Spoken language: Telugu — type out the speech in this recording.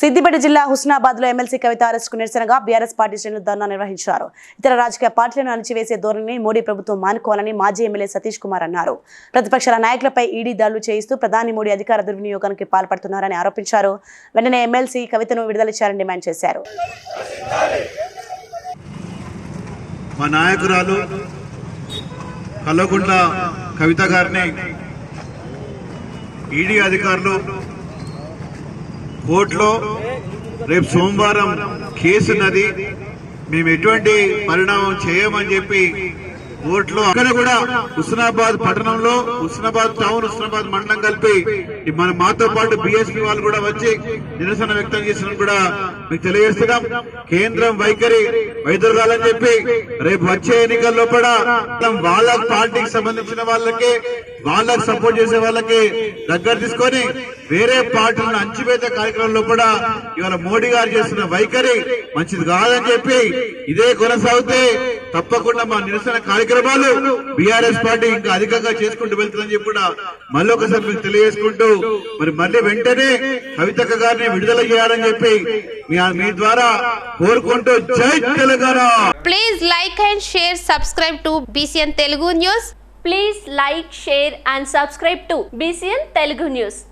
సిద్దిపేట జిల్లా హుస్నాబాద్లో ఎమ్మెల్సీ కవిత అరెస్టుకు నిరసనగా బీఆర్ఎస్ పార్టీ శ్రేణులు ధర్నా నిర్వహించారు. ఇతర రాజకీయ పార్టీలను అణచివేసే ధోరణిని మోడీ ప్రభుత్వం మానుకోవాలని మాజీ ఎమ్మెల్యే సతీష్ కుమార్ అన్నారు. ప్రతిపక్షాల నాయకులపై ఈడీ దాడులు చేయిస్తూ ప్రధాని మోడీ అధికార దుర్వినియోగానికి పాల్పడుతున్నారని ఆరోపించారు. వెంటనే ఎమ్మెల్సీ కవితను విడుదల చేయాలని డిమాండ్ చేశారు. మా నాయకురాలు కల్లకుంట్ల కవిత గారిని ఈడీ అధికారులు కోర్టులో రేపు సోమవారం కేసు ఉన్నది. మేము ఎటువంటి పరిణామం చేయమని చెప్పి కోర్టులో అక్కడ కూడా హుస్నాబాద్ పట్టణంలో హుస్నాబాద్ టౌన్ హుస్నాబాద్ మండలం కలిపి మన మాతో పాటు బిఎస్పీ వాళ్ళు కూడా వచ్చి నిరసన వ్యక్తం చేసిన కూడా మీకు తెలియజేస్తున్నాం. కేంద్రం వైఖరి వైదొరగాలని చెప్పి రేపు వచ్చే ఎన్నికల్లో కూడా వాళ్ళ పార్టీకి సంబంధించిన వాళ్ళకి వాళ్ళకి సపోర్ట్ చేసే వాళ్ళకి దగ్గర తీసుకొని వేరే పార్టీలను అంచివేత కార్యక్రమంలో కూడా ఇవాళ మోడీ గారు చేస్తున్న వైఖరి మంచిది కాదని చెప్పి ఇదే కొనసాగితే తప్పకుండా మా నిరసన కార్యక్రమాలు బీఆర్ఎస్ పార్టీ ఇంకా అధికంగా చేసుకుంటూ వెళ్తుందని చెప్పి కూడా మళ్ళీ ఒకసారి మీకు తెలియజేసుకుంటూ మరి మళ్ళీ వెంటనే కవితక్క గారిని విడుదల చేయాలని చెప్పి మీ మీ ద్వారా కోరుకుంటూ జై Telangana. Please like and share subscribe to BCN Telugu news please like share and subscribe to BCN Telugu news